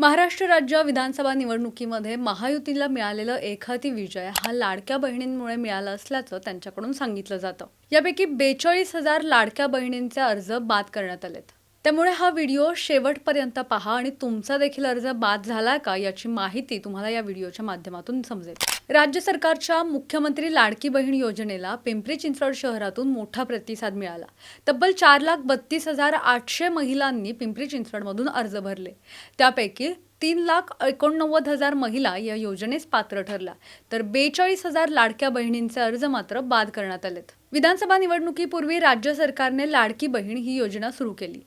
महाराष्ट्र राज्य विधानसभा निवडणुकीमध्ये महायुतीला मिळालेलं एकहाती विजय हा लाडक्या बहिणींमुळे मिळाला असल्याचं त्यांच्याकडून सांगितलं जातं. यापैकी बेचाळीस हजार लाडक्या बहिणींचे अर्ज बाद करण्यात आलेत. त्यामुळे हा व्हिडिओ शेवटपर्यंत पहा आणि तुमचा देखील अर्ज बाद झाला का याची माहिती तुम्हाला या व्हिडिओच्या माध्यमातून समजेल. राज्य सरकारच्या मुख्यमंत्री लाडकी बहीण योजनेला पिंपरी चिंचवड शहरातून मोठा प्रतिसाद मिळाला. तब्बल चार लाख बत्तीस हजार आठशे महिलांनी पिंपरी चिंचवडमधून अर्ज भरले. त्यापैकी तीन लाख एकोणनव्वद हजार महिला या योजनेस पात्र ठरल्या. तर बेचाळीस हजार लाडक्या बहिणींचे अर्ज मात्र बाद करण्यात आलेत. विधानसभा निवडणुकीपूर्वी राज्य सरकारने लाडकी बहीण ही योजना सुरू केली.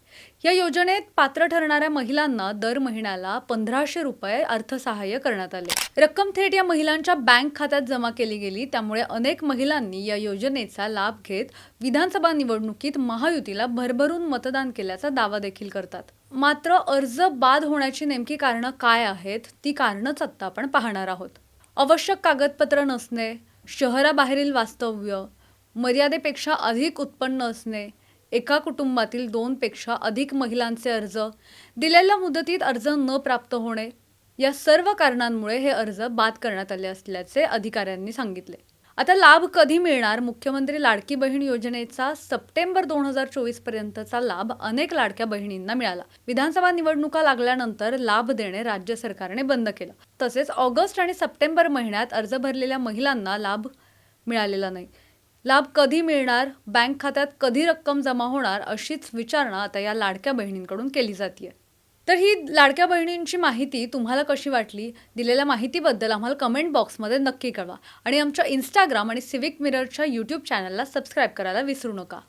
या योजनेत पात्र ठरणाऱ्या महिलांना दर महिन्याला पंधराशे रुपये अर्थसहाय्य करण्यात आले. रक्कम थेट या महिलांच्या बँक खात्यात जमा केली गेली. त्यामुळे अनेक महिलांनी या योजनेचा लाभ घेत विधानसभा निवडणुकीत महायुतीला भरभरून मतदान केल्याचा दावा देखील करतात. मात्र अर्ज बाद होण्याची नेमकी कारणं काय आहेत ती कारणंच आत्ता आपण पाहणार आहोत. आवश्यक कागदपत्र नसणे शहराबाहेरील वास्तव्य मर्यादेपेक्षा अधिक उत्पन्न असणे एका कुटुंबातील दोनपेक्षा अधिक महिलांचे अर्ज दिलेल्या मुदतीत अर्ज न प्राप्त होणे या सर्व कारणांमुळे हे अर्ज बाद करण्यात आले असल्याचे अधिकाऱ्यांनी सांगितले. आता लाभ कधी मिळणार? मुख्यमंत्री लाडकी बहीण योजनेचा सप्टेंबर दोन हजार चोवीस पर्यंतचा लाभ अनेक लाडक्या बहिणींना मिळाला. विधानसभा निवडणुका लागल्यानंतर लाभ देणे राज्य सरकारने बंद केलं. तसेच ऑगस्ट आणि सप्टेंबर महिन्यात अर्ज भरलेल्या महिलांना लाभ मिळालेला नाही. लाभ कधी मिळणार? बँक खात्यात कधी रक्कम जमा होणार? अशीच विचारणा आता या लाडक्या बहिणींकडून केली जाते तर ही लाडक्या बहिणींची माहिती तुम्हाला कशी वाटली? दिलेल्या माहितीबद्दल आम्हाला कमेंट बॉक्समध्ये नक्की कळवा. आणि आमच्या इंस्टाग्राम आणि सिविक मिररच्या यूट्यूब चॅनलला सबस्क्राईब करायला विसरू नका.